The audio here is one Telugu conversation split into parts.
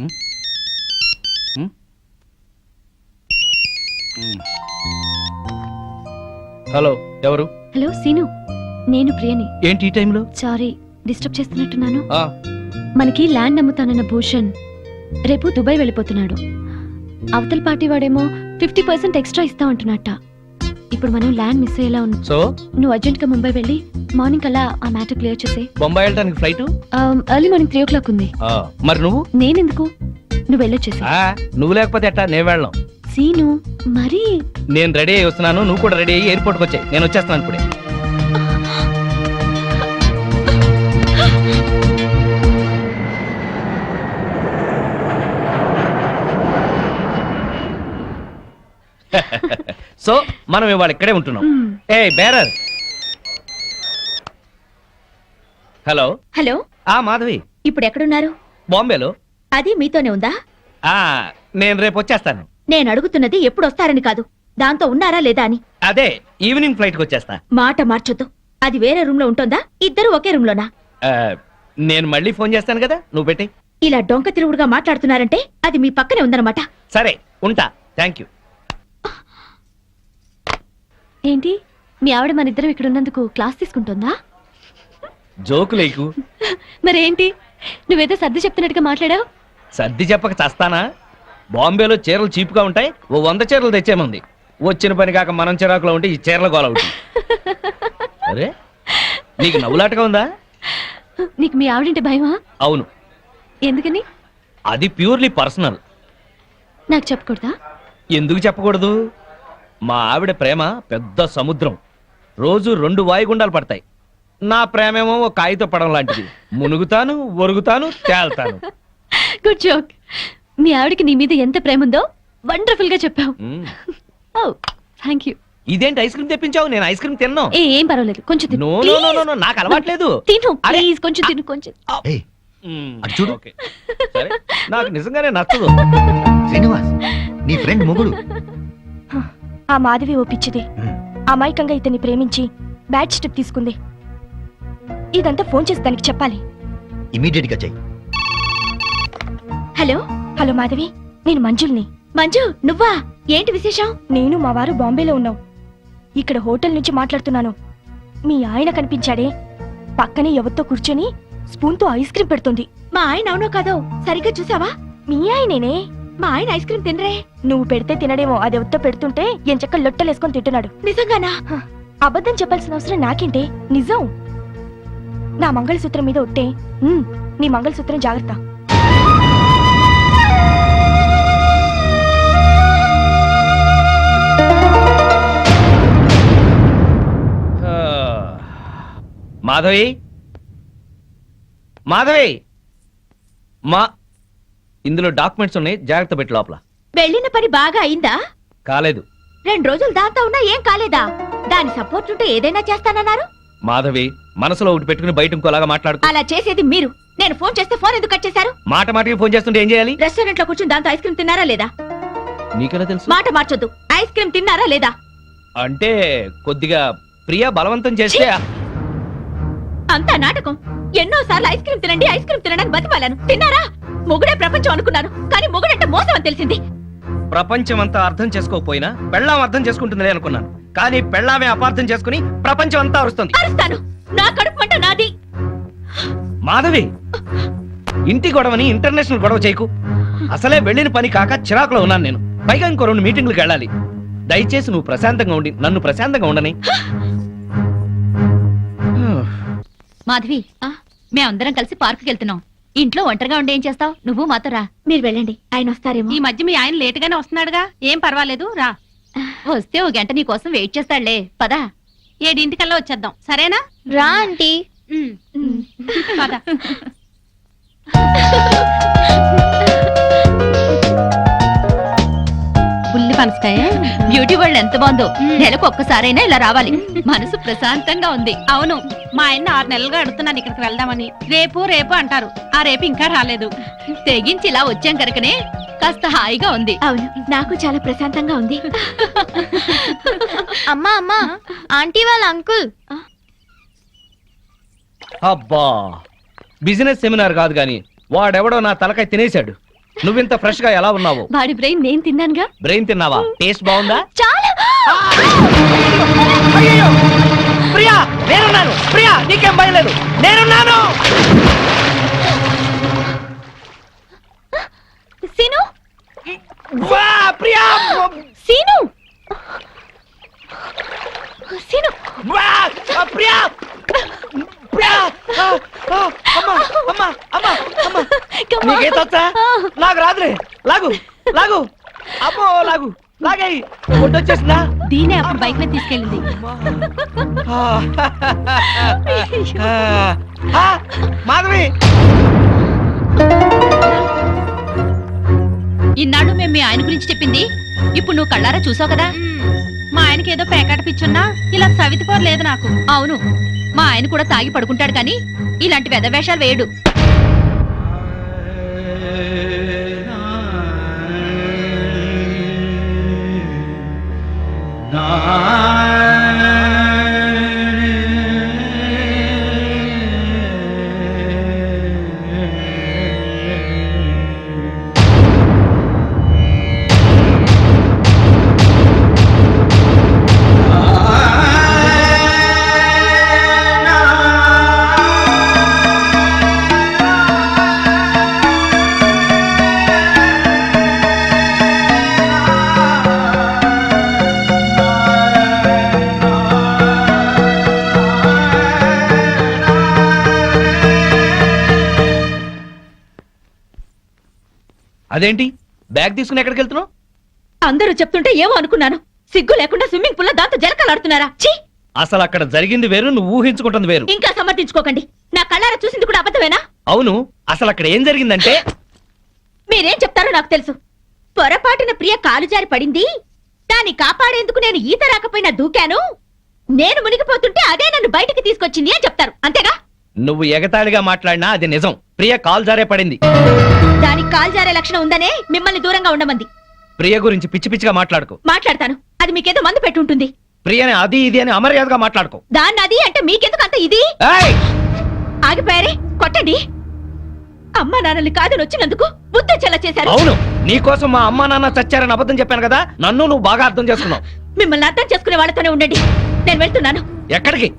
ఉమ్? ఉమ్? ఉమ్. హలో ఎవరు? హలో సీను. నేను ప్రియని. ఏంటి ఈ టైంలో? సారీ డిస్టర్బ్ చేస్తున్నట్టున్నాను. మనకి ల్యాండ్ అమ్ముతానన్న భూషణ్ రేపు దుబాయ్ వెళ్ళిపోతున్నాడు. అవతల పార్టీ వాడేమో ఫిఫ్టీ పర్సెంట్ ఎక్స్ట్రా ఇస్తా అంటున్నట్ట ఇప్పుడు మనం ల్యాండ్ మిస్ అయ్యేలా ఉంది సో? నువ్వు అర్జెంట్గా ముంబై వెళ్ళి మార్నింగ్ అలా ఆ మ్యాటర్ క్లియర్ చేసే బొంబాయి వెళ్ళడానికి flight? Early morning three o'clock ఉంది. మరి నువ్వు? నేనెందుకు? నువ్వు వెళ్ళొచ్చేసి ఆ, నువ్వు లేకపోతే ఎట్టా? నేను వెళ్ళను. సీను మరీ? నేను రెడీ అయ్యి వస్తున్నాను. నువ్వు కూడా రెడీ అయ్యి ఎయిర్పోర్ట్కి వచ్చాయి. నేను వచ్చేస్తున్నాను ఇప్పుడే. సో మనం ఇవాళ ఇక్కడే ఉంటున్నాం. ఏ బేరర్. హలో. హలో. ఆ మాధవి. ఇప్పుడు ఎక్కడున్నారు? బాంబేలో. అది మీతోనే ఉందా? ఆ నేను రేపు వచ్చేస్తాను. నేను అడుగుతున్నది ఎప్పుడు వస్తారని కాదు. దాంతో ఉన్నారా లేదా అని. అదే ఈవినింగ్ ఫ్లైట్కి వచ్చేస్తా. మాట మార్చొద్దు. అది వేరే రూమ్లో ఉంటుందా? ఇద్దరు ఒకే రూమ్ లోనా ఆ, నేను మళ్ళీ ఫోన్ చేస్తాను కదా నువ్వు పెట్టి ఇలా డొంక తిరుగుడుగా మాట్లాడుతున్నారంటే అది మీ పక్కనే ఉందన్నమాట. సరే ఉంటా. Thank you. ఏంటి? మీ ఆవిడ మన ఇద్దరం ఇక్కడ ఉన్నందుకు క్లాస్ తీసుకుంటుందా? జోకు లేకు. మరేంటి? నువ్వేదో సర్ది చెప్తున్నట్టుగా మాట్లాడావు? సర్ది చెప్పక చస్తానా? బాంబేలో చీరలు చీపుగా ఉంటాయి. ఓ వంద చీరలు తెచ్చేమంది వచ్చిన పని కాక మనం చిరాకులో ఉంటే ఈ చీరల గోల అరే నీకు నవ్వులాటగా ఉందా? నీకు మీ ఆవిడంటే భయమా? అవును. ఎందుకని? అది ప్యూర్లీ పర్సనల్. నాకు చెప్పకూడదా? ఎందుకు చెప్పకూడదు? మా ఆవిడ ప్రేమ పెద్ద సముద్రం. రోజు రెండు వాయుగుండాలు పడతాయి. నా ప్రేమేమో ఒక కాగిత పడం లాంటిది. మునుగుతాను ఒరుగుతాను తేల్తాను. గుడ్ జోక్ మీ ఆవిడకి నీ మీద ఎంత ప్రేమ ఉందో వండర్ఫుల్గా చెప్పావు. ఓ థ్యాంక్ యూ ఇదేంటి ఐస్ క్రీమ్ తెప్పించావు? నేను ఐస్ క్రీమ్ తిన్నాను ఏ ఏం పర్వాలేదు. కొంచెం తిను. No no no no no నాకు అలవాట్లేదు. తిను అరే. ప్లీజ్ కొంచెం తిను కొంచెం. ఏయ్. మ్మ్. అటు చూడు. ఓకే. సరే. నాకు నిజంగానే నచ్చదు. శ్రీనివాస్ నీ ఫ్రెండ్ మొగుడు. ఆ మాధవి ఒప్పించింది. అమాయకంగా ఇతన్ని ప్రేమించి బ్యాడ్ స్టెప్ తీసుకుంది. ఇదంతా ఫోన్ చేసి దానికి చెప్పాలి. ఇమీడియట్గా చెయ్యి. హలో హలో మాధవి నేను మంజుల్ని. మంజు నువ్వా? ఏంటి విశేషం? నేను మా వారు బాంబేలో ఉన్నాం. ఇక్కడ హోటల్ నుంచి మాట్లాడుతున్నాను. మీ ఆయన కనిపించాడే. పక్కనే ఎవరితో కూర్చొని స్పూన్తో ఐస్ క్రీమ్ పెడుతుంది. మా ఆయన అవునో కాదో? సరిగ్గా చూసావా? మీ ఆయనేనే? మా ఆయన ఐస్ క్రీమ్ తినరే. నువ్వు పెడితే తినడేమో అది ఎవరితో పెడుతుంటే ఎంచక్క లొట్టలేసుకొని తింటున్నాడు. నిజంగానా? అబద్ధం చెప్పాల్సిన అవసరం నాకేంటే? నిజం. నా మంగళసూత్రం మీద ఒట్టే. నీ మంగళసూత్రం జాగ్రత్త. మాధవి? మాధవి? మా ఇందులో డాక్యుమెంట్స్ ఉన్నాయి జాగ్రత్త పెట్టి లోపల. వెళ్ళిన పని బాగా అయిందా? కాలేదు. రెండు రోజులు దాంతో ఉన్నా ఏం కాలేదా? దాని సపోర్ట్ ఉంటే ఏదైనా చేస్తానన్నారు? మాధవి మనసులో ఒకటి పెట్టుకుని బయట ఇంకోలాగా మాట్లాడుకో. అలా చేసేది మీరు. నేను ఫోన్ చేస్తే ఫోన్ ఎందుకు కట్ చేశారు? మాట మాటకి ఫోన్ చేస్తుంటే ఏం చేయాలి? రెస్టారెంట్లో కూర్చుని దాంతో ఐస్ క్రీమ్ తిన్నారా లేదా? నీకెలా తెలుసు? మాట మార్చొద్దు. ఐస్ క్రీమ్ తిన్నారా లేదా? అంటే కొద్దిగా ప్రియా బలవంతం చేస్తే అంతా నాటకం. ఎన్నో సార్లు ఐస్ క్రీమ్ తినండి ఐస్ క్రీమ్ తినడానికి బతిమాలను. తిన్నారా? మొగుడే ప్రపంచం అనుకున్నాను కానీ మొగుడంటే మోసం అని తెలిసింది. ప్రపంచం అంతా అర్థం చేసుకోకపోయినా పెళ్ళాం అర్థం చేసుకుంటుందిలే అనుకున్నాను. కానీ పెళ్ళామే అపార్థం చేసుకుని ప్రపంచం అంతా అరుస్తుంది. అరుస్తాను. నా కడుపు మంట నాది. మాధవి! ఇంటి గొడవని ఇంటర్నేషనల్ గొడవ చేయకు. అసలే వెళ్ళిన పని కాక చిరాకులో ఉన్నాను నేను. పైగా ఇంకో రెండు మీటింగ్లకు వెళ్ళాలి. దయచేసి నువ్వు ప్రశాంతంగా ఉండి నన్ను ప్రశాంతంగా ఉండని. మాధవి మేమందరం కలిసి పార్కుకి వెళ్తున్నాం. ఇంట్లో ఒంటరిగా ఉండి ఏం చేస్తావు? నువ్వు మాతో రా. మీరు వెళ్ళండి. ఆయన వస్తారేమో. ఈ మధ్య మీ ఆయన లేటుగానే వస్తున్నాడుగా. ఏం పర్వాలేదు రా. వస్తే ఓ గంట నీ కోసం వెయిట్ చేస్తాడులే. పదా. ఏడింటికల్లా వచ్చేద్దాం. సరేనా? రా ఆంటీ. ఉమ్. పద. బుల్లి పనసకాయ. బ్యూటీ వరల్డ్ ఎంత బాగుందో. నెలకు ఒక్కసారైనా ఇలా రావాలి. మనసు ప్రశాంతంగా ఉంది. అవును. మా ఆయన ఆరు నెలలుగా అడుగుతున్నాను ఇక్కడికి వెళ్దామని. రేపు రేపు అంటారు. ఆ రేపు ఇంకా రాలేదు. తెగించి ఇలా వచ్చాం కనుకనే కాస్త హాయిగా ఉంది. అవును నాకు చాలా ప్రశాంతంగా ఉంది. అమ్మా అమ్మా ఆంటీ వాళ్ళ అంకుల్. అబ్బా బిజినెస్ సెమినార్ కాదు గాని వాడెవడో నా తలకాయ తినేశాడు. నువ్వింత ఫ్రెష్గా ఎలా ఉన్నావు? వాడి బ్రెయిన్ నేను తిన్నానుగా. బ్రెయిన్ తిన్నావా? టేస్ట్ బాగుందా? చాలా! ప్రియా! నేనున్నాను. ప్రియా నీకేం భయం లేదు. నేనున్నాను. సీను? వా, ప్రియా. సీను? సీను? వా, ఆ, ప్రియా. ప్రియా. ఆ, ఆ, అమ్మా అమ్మా అమ్మా అమ్మా. Come on. నీకేం రాదులే. లాగు లాగు. అమ్మో లాగు. లాగేయి! వచ్చేసిందా? దీనే అప్పుడు బైక్ మీద తీసుకెళ్ళింది. మాధవి! ఇన్నాళ్ళు మేము మీ ఆయన గురించి చెప్పింది. ఇప్పుడు నువ్వు కళ్ళారా చూసావు కదా? మా ఆయనకి ఏదో పేకాట పిచ్చున్నా ఇలా సవితి లేదు నాకు. అవును మా ఆయన కూడా తాగి పడుకుంటాడు కానీ ఇలాంటి వెధవేషాలు వేయడు. అదేంటి? బ్యాగ్ తీసుకుని ఎక్కడికి వెళ్తున్నావు? అందరూ చెప్తుంటే ఏమో అనుకున్నాను. సిగ్గు లేకుండా స్విమ్మింగ్ పూల్లో దాంతో జలకలాడుతున్నారా? అసలు అక్కడ జరిగింది వేరు నువ్వు ఊహించుకుంటుంది వేరు. ఇంకా సమర్థించుకోకండి. నా కళ్ళారా చూసింది కూడా అబద్ధమేనా? అవును అసలు అక్కడ ఏం జరిగిందంటే? మీరేం చెప్తారో నాకు తెలుసు. పొరపాటున ప్రియ కాలు జారి పడింది. దాన్ని కాపాడేందుకు నేను ఈత రాకపోయినా దూకాను. నేను మునిగిపోతుంటే అదే నన్ను బయటికి తీసుకొచ్చింది అని చెప్తారు. అంతేగా? నువ్వు ఎగతాళిగా మాట్లాడినా అది నిజం. ప్రియ కాల్ జారే పడింది. దానికి జారే లక్షణం ఉందనే మిమ్మల్ని దూరంగా ఉండమంది. ప్రియ గురించి పిచ్చి పిచ్చిగా మాట్లాడుకో. మాట్లాడతాను. అది మీకేదో మందు పెట్టుంటుంది. ప్రియని అది ఇది అని అమర్యాదగా మాట్లాడుకో. దాన్ని అది అంటే మీకెందుకు అంత ఇది? ఏయ్! ఆగిపోయారే? కొట్టండి. అమ్మా నాన్నల్ని కాదని వచ్చినందుకు బుద్ధి చెల్ల చేశారు. అవును. నీకోసం మా అమ్మా నాన్న చచ్చారని అబద్ధం చెప్పాను కదా నన్ను నువ్వు బాగా అర్థం చేసుకున్నావు. మిమ్మల్ని అర్థం చేసుకునే వాళ్ళతోనే ఉండండి. నేను వెళ్తున్నాను. ఎక్కడికి?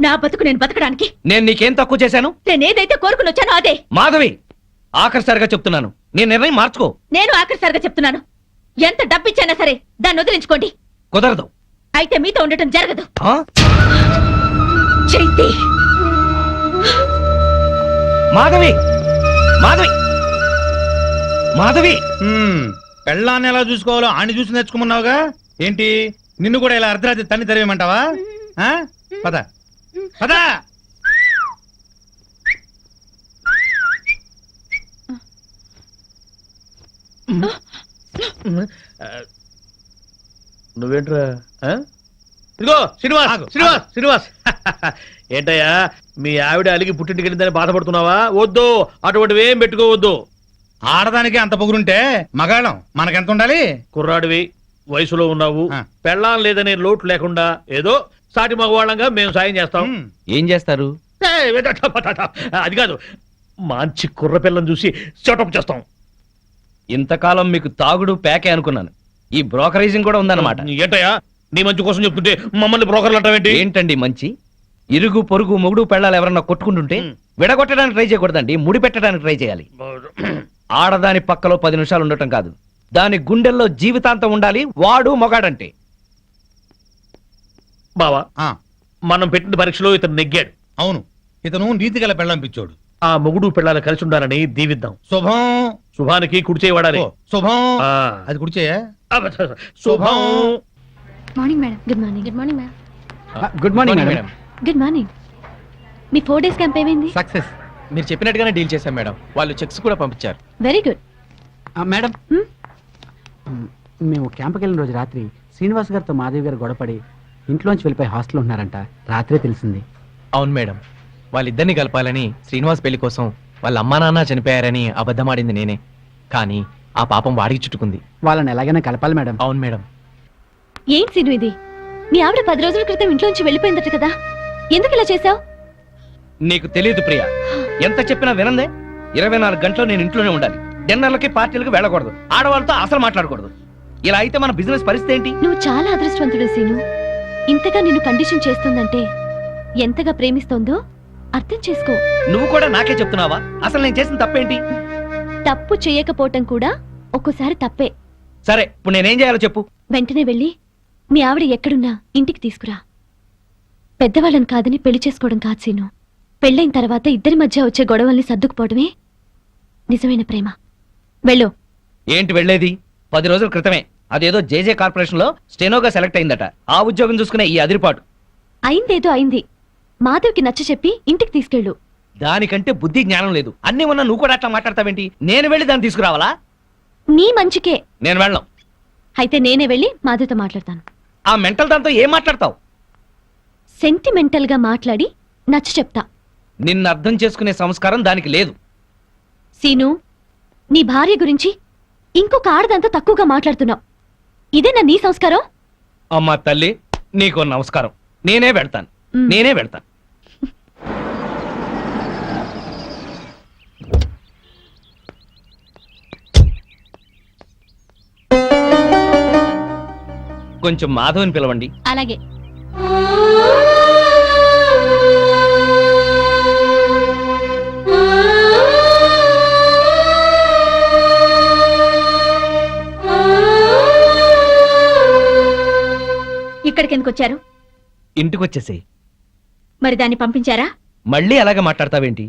నా బతుకు నేను బతకడానికి. నేను నీకేం తక్కువ చేశాను? నేను ఏదైతే కోరుకుని వచ్చానో అదే. మాధవి ఆఖరిసారిగా చెప్తున్నాను. నీ నిర్ణయం మార్చుకో. నేను ఆఖరిసారిగా చెప్తున్నాను. ఎంత డబ్బిచ్చైనా సరే దాన్ని వదిలించుకోండి. కుదరదు. అయితే మీతో ఉండటం జరగదు. ఆ? చైతి మాధవి! మాధవి! మాధవి! హ్మ్, పెళ్ళాన్ని ఎలా చూసుకోవాలో ఆని చూసి నేర్చుకోమన్నావుగా? ఏంటి? నిన్ను కూడా ఇలా అర్ధరాత్రి తన్ని తరివేయమంటావా? ఆ? పద. పద! నువ్వేంట్రా ఇదిగో శ్రీనివాస్ శ్రీనివాస్ శ్రీనివాస్. ఏంటయ్యా మీ ఆవిడ అలిగి పుట్టింటికి వెళ్ళిందని బాధపడుతున్నావా? వద్దు అటువంటివి ఏం పెట్టుకోవద్దు. ఆడదానికి అంత పొగురుంటే మగాళ్ళం మనకెంత ఉండాలి కుర్రాడివి వయసులో ఉన్నావు. ఆ. పెళ్ళాం లేదనే లోటు లేకుండా ఏదో సాటి మగవాళ్ళంగా మేము సాయం చేస్తాం. ఏం చేస్తారు? ఏయ్. అది కాదు మంచి కుర్ర పిల్లని చూసి సెటప్ చేస్తాం. ఇంతకాలం మీకు తాగుడు ప్యాకే అనుకున్నాను. ఈ బ్రోకరేజింగ్ కూడా ఉందన్నమాట. ఏంటయ్యా? నీ మంచి కోసం చెప్తుంటే మమ్మల్ని బ్రోకర్లు అంటావేంటి? ఏంటండి మంచి? ఇరుగు పొరుగు మొగుడు పెళ్ళాలు ఎవరన్నా కొట్టుకుంటుంటే. విడగొట్టడానికి ట్రై చేయకూడదండి ముడి పెట్టడానికి ట్రై చేయాలి. ఆడదాని పక్కలో పది నిమిషాలు ఉండటం కాదు దాని గుండెల్లో జీవితాంతం ఉండాలి వాడు మొగాడంటే. బావా ఆ, మనం పెట్టిన పరీక్షలో ఇతను నెగ్గాడు. అవును ఇతను నీతి గల పెళ్ళం పిచ్చోడు. ఆ మొగుడు పిల్లలు కలిసి ఉండాలని దీవిద్దాం. శుభం. శుభానికి కుడిచే వాడాలి. ఓ, శుభం. ఆ. అది కుడిచేయా? శుభం. Morning madam good morning good morning ma'am good morning madam good morning మీ ఫోర్ డేస్ క్యాంప్ ఏమైంది? సక్సెస్ మీరు చెప్పినట్టుగానే డీల్ చేశాం మేడం వాళ్ళు చెక్స్ కూడా పంపించారు. వెరీ గుడ్ మేడం మేము క్యాంప్కి వెళ్ళిన రోజు రాత్రి శ్రీనివాస్ గారితో మాధవి గారు గొడవపడి ఇంట్లోంచి వెళ్ళిపోయి హాస్టల్ ఉన్నారంట. రాత్రే తెలిసింది. అవును మేడం వాళ్ళిద్దరిని కలపాలని శ్రీనివాస్ పెళ్ళి కోసం వాళ్ళ అమ్మా నాన్న చనిపోయారని అబద్ధమాడింది నేనే. కానీ ఆ పాపం వాడికి చుట్టుకుంది. వాళ్ళని ఎలాగైనా కలపాలి మేడం. అవును మేడం. ఏంటి సీను ఇది? మీ ఆవిడ పది రోజుల క్రితం ఇంట్లోంచి వెళ్ళిపోయిందట కదా? ఎందుకు ఇలా చేసావు నీకు తెలియదు ప్రియ. ఎంత చెప్పినా వినందే. ఇరవై నాలుగు గంటలు నేను ఇంట్లోనే ఉండాలి. డిన్నర్లకి పార్టీలకి వెళ్ళకూడదు. ఆడవాళ్ళతో అసలు మాట్లాడకూడదు. ఇలా అయితే మన బిజినెస్ పరిస్థితి ఏంటి? నువ్వు చాలా అదృష్టవంతుడు సీను. ఇంతగా నిన్ను కండిషన్ చేస్తుందంటే ఎంతగా ప్రేమిస్తోందో అర్థం చేసుకో. నువ్వు కూడా నాకే చెప్తున్నావా? అసలు నేను చేసిన తప్పేంటి? తప్పు చేయకపోవటం కూడా ఒక్కోసారి తప్పే. సరే ఇప్పుడు నేనేం చేయాలో చెప్పు. వెంటనే వెళ్ళి మీ ఆవిడ ఎక్కడున్నా ఇంటికి తీసుకురా. పెద్దవాళ్ళని కాదని పెళ్ళి చేసుకోవడం కాదు సీను. పెళ్ళైన తర్వాత ఇద్దరి మధ్య వచ్చే గొడవల్ని సర్దుకుపోవడమే నిజమైన ప్రేమ. వెళ్ళు. ఏంటి వెళ్ళేది? పది రోజుల క్రితమే. అదేదో జేజే కార్పొరేషన్లో స్టెనోగా సెలెక్ట్ అయిందట. ఆ ఉద్యోగం చూసుకునే ఈ అదిరిపాటు. అయిందేదో అయింది. మాధవ్కి నచ్చ చెప్పి ఇంటికి తీసుకెళ్ళు. దానికంటే బుద్ధి జ్ఞానం లేదు. అన్ని ఉన్నా నువ్వు కూడా అట్లా మాట్లాడతావేంటి? నేను వెళ్ళి దాన్ని తీసుకురావాలా? నీ మంచికే. నేను వెళ్ళను. అయితే నేనే వెళ్ళి మాధవ్తో మాట్లాడతాను. ఆ మెంటల్ దాంతో ఏం మాట్లాడతావు? సెంటిమెంటల్గా మాట్లాడి నచ్చ చెప్తా. నిన్ను అర్థం చేసుకునే సంస్కారం దానికి లేదు. సీను నీ భార్య గురించి ఇంకొక ఆడదంతా తక్కువగా మాట్లాడుతున్నావు. ఇదేనా నీ సంస్కారం? అమ్మా తల్లి నీకు నమస్కారం. నేనే వెళ్తాను. నేనే వెళ్తాను. కొంచెం మాధవని పిలవండి. అలాగే. ఇక్కడికి ఎందుకు వచ్చారు ఇంటికి వచ్చేసేయ్ మరి దాన్ని పంపించారా? మళ్ళీ అలాగే మాట్లాడతావేంటి?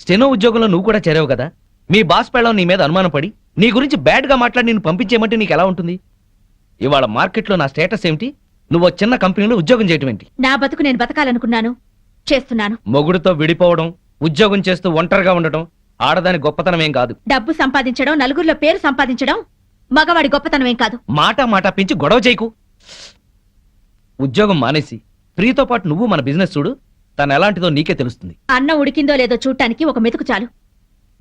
స్టెనో ఉద్యోగంలో నువ్వు కూడా చేరావు కదా. మీ బాస్ పెళ్ళం నీ మీద అనుమానం పడి నీ గురించి బ్యాడ్గా మాట్లాడి నేను పంపించేయమంటే నీకు ఎలా ఉంటుంది? ఇవాళ మార్కెట్లో నా స్టేటస్ ఏమిటి? నువ్వు చిన్న కంపెనీలో ఉద్యోగం చేయటం ఏంటి? నా బతుకు నేను బతకాలనుకున్నాను. చేస్తున్నాను. మొగుడుతో విడిపోవడం ఉద్యోగం చేస్తూ ఒంటరిగా ఉండటం ఆడదాని గొప్పతనం ఏం కాదు. డబ్బు సంపాదించడం నలుగురిలో పేరు సంపాదించడం మగవాడి గొప్పతనం ఏం కాదు. మాట మాట పెంచి గొడవ చేయకు. ఉద్యోగం మానేసి ప్రియతో పాటు నువ్వు మన బిజినెస్ చూడు తను ఎలాంటిదో నీకే తెలుస్తుంది. అన్నం ఉడికిందో లేదో చూడటానికి ఒక మెతుకు చాలు.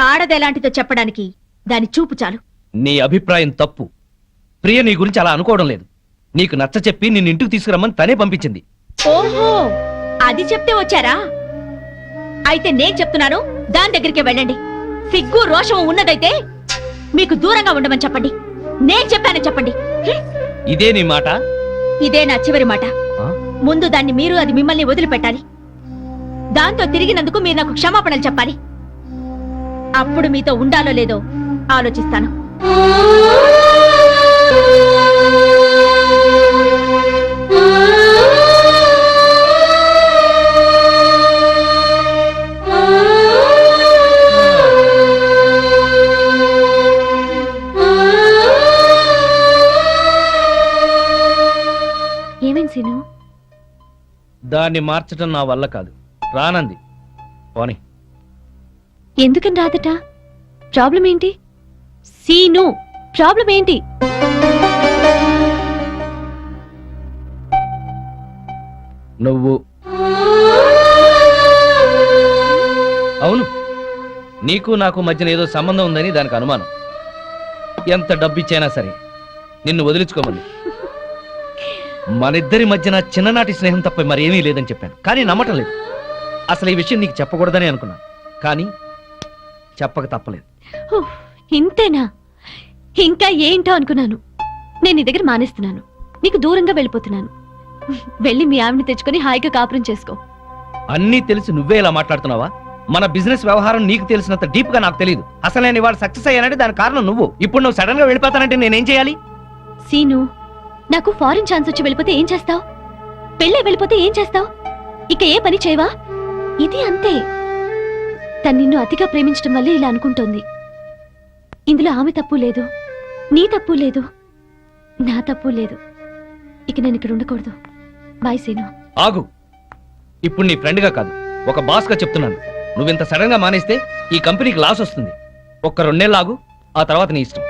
ఆడదెలాంటిదో చెప్పడానికి దాని చూపు చాలు. నీ అభిప్రాయం తప్పు. ప్రియ నీ గురించి అలా అనుకోవడం లేదు. నీకు నచ్చ చెప్పి నిన్ను ఇంటికి తీసుకురమ్మని తనే పంపించింది. ఓహో అది చెప్తే వచ్చారా? అయితే నేను చెప్తున్నాను దాని దగ్గరికి వెళ్ళండి. సిగ్గు రోషం ఉన్నదైతే మీకు దూరంగా ఉండమని చెప్పండి. నేను చెప్పానని చెప్పండి. ఇదే నీ మాట? ఇదే నా చివరి మాట? ముందు దాన్ని మీరు అది మిమ్మల్ని వదిలిపెట్టాలి. దాంతో తిరిగినందుకు మీరు నాకు క్షమాపణలు చెప్పాలి. అప్పుడు మీతో ఉండాలో లేదో ఆలోచిస్తాను. దాన్ని మార్చడం నా వల్ల కాదు. రానంది. పోనీ. ఎందుకని రాదట? ప్రాబ్లం ఏంటి? సీను ప్రాబ్లం ఏంటి? నువ్వు. అవును. నీకు నాకు మధ్యన ఏదో సంబంధం ఉందని దానికి అనుమానం. ఎంత డబ్బిచ్చైనా సరే నిన్ను వదిలించుకోమని. మనిద్దరి మధ్యన చిన్ననాటి స్నేహం తప్ప మరేమీ లేదని చెప్పాను. కానీ నమ్మటం లేదు. అసలు ఈ విషయం నీకు చెప్పకూడదని అనుకున్నాను. కానీ చెప్పక తప్పలేదు. ఇంతేనా? ఇంకా ఏంటో అనుకున్నాను. నేను నీ దగ్గర మానేస్తున్నాను. నీకు దూరంగా వెళ్ళిపోతున్నాను. వెళ్ళి మీ ఆవిడని తెచ్చుకొని హాయిగా కాపురం చేసుకో. అన్నీ తెలిసి నువ్వే ఇలా మాట్లాడుతున్నావా? మన బిజినెస్ వ్యవహారం నీకు తెలిసినంత డీప్గా నాకు తెలియదు అసలు నేను ఇవాళ సక్సెస్ అయ్యానంటే దాని కారణం నువ్వు. ఇప్పుడు నువ్వు సడన్గా వెళ్ళిపోతానంటే నేనేం చేయాలి? సీను నాకు ఫారిన్ ఛాన్స్ వచ్చి వెళ్ళిపోతే ఏం చేస్తావు? పెళ్ళే వెళ్ళిపోతే ఏం చేస్తావు? ఇక ఏ పని చేయవా? ఇది అంతే. తను నిన్ను అతిగా ప్రేమించడం వల్లే ఇలా అనుకుంటోంది. ఇందులో ఆమె తప్పు లేదు నీ తప్పు లేదు నా తప్పు లేదు. ఇక నేను ఇక్కడ ఉండకూడదు. బాయ్ సేను. ఆగు. ఇప్పుడు నీ ఫ్రెండ్గా కాదు ఒక బాస్గా చెప్తున్నాను. నువ్వింత సడన్గా మానేస్తే ఈ కంపెనీకి లాస్ వస్తుంది. ఒక్క రెండేళ్ళు ఆగు ఆ తర్వాత నీ ఇష్టం.